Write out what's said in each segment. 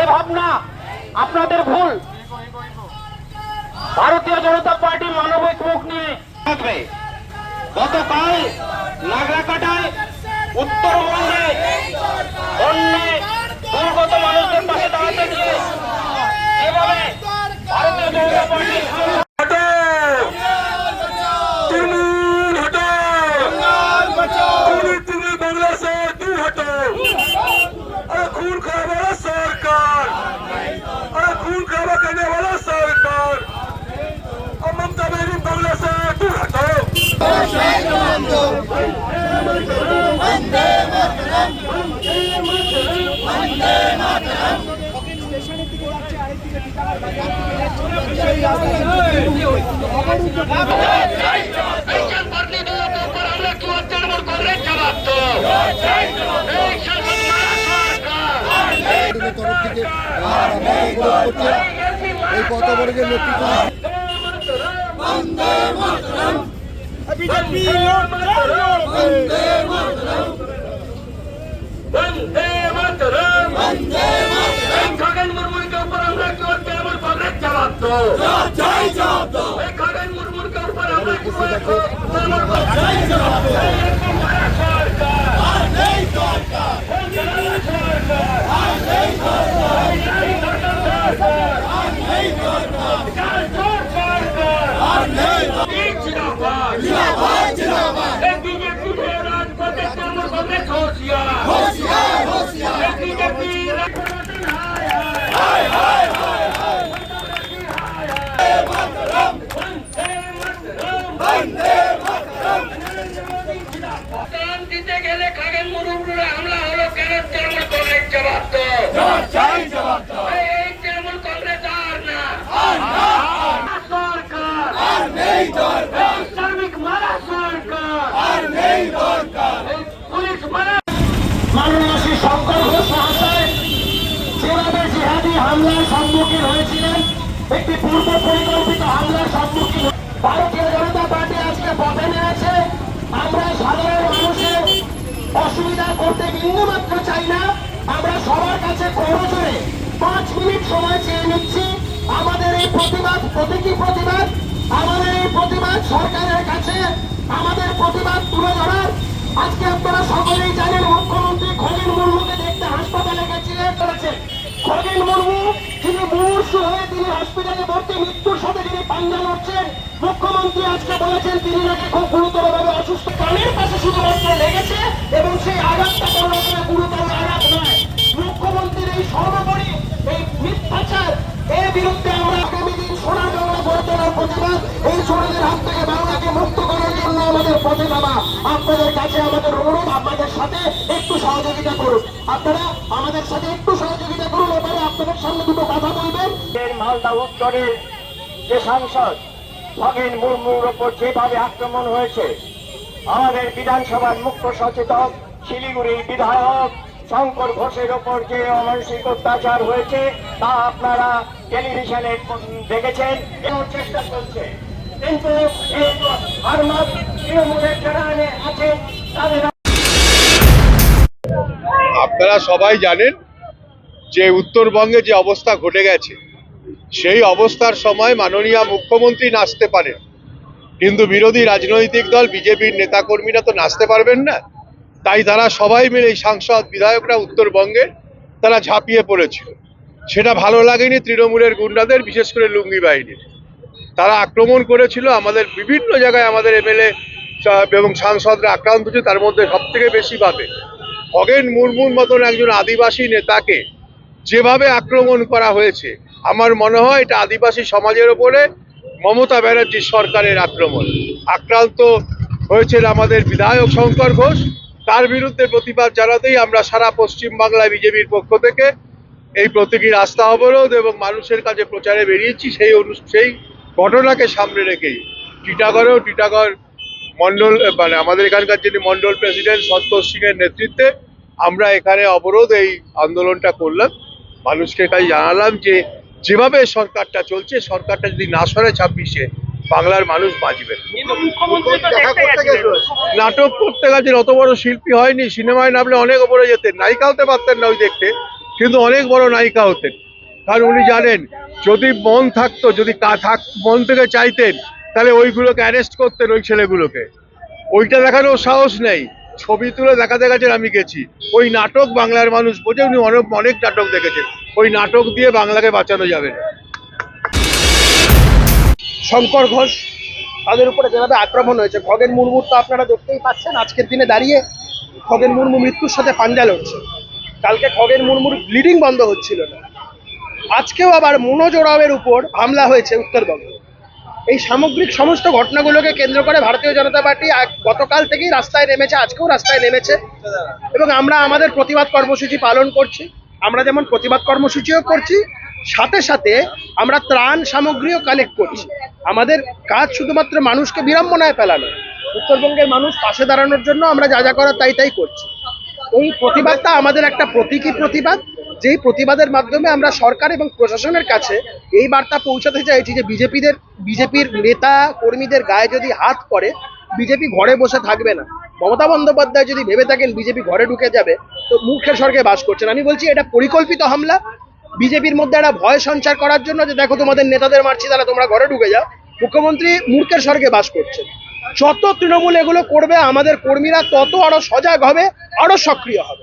এ ভাবনা আপনাদের ভুল। ভারতীয় জনতা পার্টি মানবিক মুখ নিয়ে গতকাল নাগরাকাটায় উত্তরবঙ্গে অন্যে তরফ এই পথবর্গের নেতৃত্ব জবাব গেলে খাগেন হামলা হলো কেন তৃণমূল কংগ্রেস জবাব তো এই তৃণমূল কংগ্রেস আর না। সরকার এই শ্রমিক মারা সরকার এই পুলিশ মারা মাননীয় শঙ্কর ঘোষ মহাশয় যেভাবে জিহাদি হামলার সম্মুখীন হয়েছিলেন। একটি পূর্ব পরিকল্পিত হামলার সম্মুখীন ভারতীয় জনতা পার্টি আজকে পথে নেমেছে আমরা সাধারণ মানুষের করতে বিন্দুমাত্র চাই না। আমরা সবার কাছে করজোরে পাঁচ মিনিট সময় চেয়ে নিচ্ছি। আমাদের এই প্রতিবাদ, প্রতীকী প্রতিবাদ, আমাদের এই প্রতিবাদ সরকারের কাছে, আমাদের প্রতিবাদ তুলে ধরার। আজকে আপনারা সকলেই জানেন, মুখ্যমন্ত্রী খগেন মুর্মুকে দেখতে হাসপাতালে গেছিলেন, করেছে। খগেন মুর্মু তিনি মুমূর্ষু হয়ে তিনি হসপিটালে ভর্তি, মৃত্যুর সাথে যিনি পাঞ্জা লড়ছেন। মুখ্যমন্ত্রী আজকে বলেছেন, তিনি নাকি খুব গুরুতরভাবে অসুস্থ। কানের পাশে শুধুমাত্র লেগেছে সেই আঘাতটা কোনো রকমের গুরুতর আঘাত নয়। মুখ্যমন্ত্রীর এই সর্বোপরি এই মিথ্যাচার, এর বিরুদ্ধে আমরা আগামী দিন সোনার বাংলা গড়ে তোলার প্রতিবাদ, এই সোনাদের হাত থেকে বাংলাকে মুক্ত করার জন্য আমাদের পথে নামা আপনাদের কাছে আমাদের অনুরোধ, আপনাদের সাথে একটু সহযোগিতা করুন। আপনারা আমাদের সাথে একটু সহযোগিতা করুন, এবারে আপনাদের সামনে দুটো কথা বলবেন। মালদা উত্তরের যে সাংসদ খগেন মুর্মুর ওপর যেভাবে আক্রমণ হয়েছে, আমাদের বিধানসভার মুখ্য সচেতক শিলিগুড়ির বিধায়ক শঙ্কর ঘোষের ওপর যে অমানসিক অত্যাচার হয়েছে, তা আপনারা টেলিভিশনে দেখেছেন এবং চেষ্টা চলছে। কিন্তু তৃণমূলের যারা তাদের আপনারা সবাই জানেন যে উত্তরবঙ্গে যে অবস্থা ঘটে গেছে, সেই অবস্থার সময় মাননীয় মুখ্যমন্ত্রী নাচতে পারেন। কিন্তু বিরোধী রাজনৈতিক দল, বিজেপির নেতাকর্মীরা তো নাচতে পারবেন না। তাই তারা সবাই মিলে এই সাংসদ বিধায়করা উত্তরবঙ্গে তারা ঝাঁপিয়ে পড়েছিল। সেটা ভালো লাগেনি তৃণমূলের গুন্ডাদের, বিশেষ করে লুঙ্গি বাহিনীর। তারা আক্রমণ করেছিল, আমাদের বিভিন্ন জায়গায় আমাদের এমএলএ এবং সাংসদরা আক্রান্ত হচ্ছে তার মধ্যে সব থেকে বেশি পাবে খগেন মুর্মুর মতন একজন আদিবাসী নেতাকে যেভাবে আক্রমণ করা হয়েছে, আমার মনে হয় এটা আদিবাসী সমাজের ওপরে মমতা ব্যানার্জির সরকারের আক্রমণ। আক্রান্ত হয়েছেন আমাদের বিধায়ক শঙ্কর ঘোষ তার বিরুদ্ধে প্রতিবাদ জানাতেই আমরা সারা পশ্চিম বাংলায় বিজেপির পক্ষ থেকে এই প্রতীকী রাস্তা অবরোধ এবং মানুষের কাছে প্রচারে বেরিয়েছি, সেই সেই ঘটনাকে সামনে রেখেই। টিটাগড়েও টিটাগড় মন্ডল মানে আমাদের এখানকার যিনি মন্ডল প্রেসিডেন্ট সন্তোষ সিং এর নেতৃত্বে আমরা এখানে অবরোধ এই আন্দোলনটা করলাম। মানুষকে কাছে জানালাম যে, যেভাবে সরকারটা চলছে, সরকারটা যদি না সরে ছাব্বিশে বাংলার মানুষ বাঁচবে। নাটক করতে গেছেন অত বড় শিল্পী হয়নি সিনেমায় নামলে অনেক ওপরে যেতেন। নায়িকা হতে পারতেন না ওই দেখতে কিন্তু অনেক বড় নায়িকা হতেন। কারণ উনি জানেন যদি মন থাকতো যদি থাক মন থেকে চাইতেন তাহলে ওইগুলোকে অ্যারেস্ট করতেন ওই ছেলেগুলোকে। ওইটা দেখানোর সাহস নেই। ছবি তুলে দেখাতে গেছেন আমি গেছি। ওই নাটক বাংলার মানুষ বোঝে উনি অনেক অনেক নাটক দেখেছেন। ওই নাটক দিয়ে বাংলাকে বাঁচানো যাবে না। শঙ্কর ঘোষ, তাদের উপরে যেভাবে আক্রমণ হয়েছে। খগেন মুর্মুর তো আপনারা দেখতেই পাচ্ছেন, আজকের দিনে দাঁড়িয়ে খগেন মুর্মু মৃত্যুর সাথে পাঞ্জা লড়ছে। কালকে খগেন মুর্মুর ব্লিডিং বন্ধ হচ্ছিল না। আজকেও আবার মনোজ ওরাওয়ের উপর হামলা হয়েছে উত্তরবঙ্গে। এই সামগ্রিক সমস্ত ঘটনাগুলোকে কেন্দ্র করে ভারতীয় জনতা পার্টি গতকাল থেকেই রাস্তায় নেমেছে, আজকেও রাস্তায় নেমেছে। এবং আমরা আমাদের প্রতিবাদ কর্মসূচি পালন করছি। আমরা যেমন প্রতিবাদ কর্মসূচিও করছি সাথে সাথে আমরা ত্রাণ সামগ্রীও কালেক্ট করছি। আমাদের কাজ শুধুমাত্র মানুষকে বিড়ম্বনায় ফেলানো। উত্তরবঙ্গের মানুষ পাশে দাঁড়ানোর জন্য আমরা যা যা করার তাই তাই করছি। এই প্রতিবাদটা আমাদের একটা প্রতীকী প্রতিবাদ। যেই প্রতিবাদের মাধ্যমে আমরা সরকার এবং প্রশাসনের কাছে এই বার্তা পৌঁছাতে চাইছি যে বিজেপিদের, বিজেপির নেতা কর্মীদের গায়ে যদি হাত পড়ে, বিজেপি ঘরে বসে থাকবে না। মমতা বন্দ্যোপাধ্যায় যদি ভেবে থাকেন বিজেপি ঘরে ঢুকে যাবে, তো মূর্খের স্বর্গে বাস করছেন। আমি বলছি এটা পরিকল্পিত হামলা। বিজেপির মধ্যে একটা ভয় সঞ্চার করার জন্য যে দেখো তোমাদের নেতাদের মারছি তাহলে তোমরা ঘরে ঢুকে যাও। মুখ্যমন্ত্রী মূর্খের স্বর্গে বাস করছে যত তৃণমূল এগুলো করবে আমাদের কর্মীরা তত আরও সজাগ হবে আরও সক্রিয় হবে।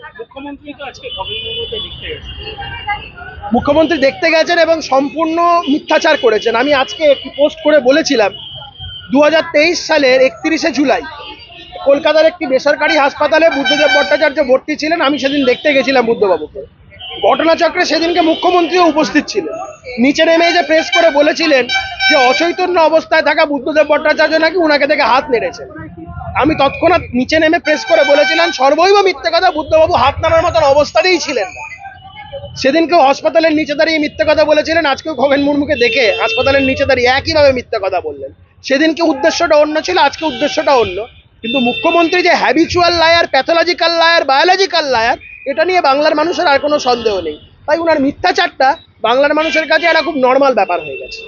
মুখ্যমন্ত্রী দেখতে গেছেন। এবং সম্পূর্ণ মিথ্যাচার করেছেন। আমি আজকে একটি পোস্ট করে বলেছিলাম দু হাজার তেইশ সালের একত্রিশে জুলাই কলকাতার একটি বেসরকারি হাসপাতালে বুদ্ধদেব ভট্টাচার্য ভর্তি ছিলেন। আমি সেদিন দেখতে গেছিলাম বুদ্ধবাবুকে। ঘটনাচক্রে সেদিনকে মুখ্যমন্ত্রীও উপস্থিত ছিলেন। নিচে নেমে যে প্রেস করে বলেছিলেন যে অচৈতন্য অবস্থায় থাকা বুদ্ধদেব ভট্টাচার্য নাকি উনাকে থেকে হাত নেড়েছেন। আমি তৎক্ষণাৎ নিচে নেমে প্রেস করে বলেছিলাম, সর্বৈব মিথ্যে কথা বুদ্ধবাবু হাত নামার মতন অবস্থাতেই ছিলেন না। সেদিনকেও হাসপাতালের নিচে দাঁড়িয়ে মিথ্যে কথা বলেছিলেন, আজকেও খগেন মুর্মুকে দেখে হাসপাতালের নিচে দাঁড়িয়ে একইভাবে মিথ্যে কথা বললেন। সেদিনকে উদ্দেশ্যটা অন্য ছিল, আজকে উদ্দেশ্যটা অন্য। কিন্তু মুখ্যমন্ত্রী যে habitual liar pathological liar biological liar এটা নিয়ে বাংলার মানুষের আর কোনো সন্দেহ নেই। তাই উনার মিথ্যাচারটা বাংলার মানুষের কাছে একটা খুব নর্মাল ব্যাপার হয়ে গেছে।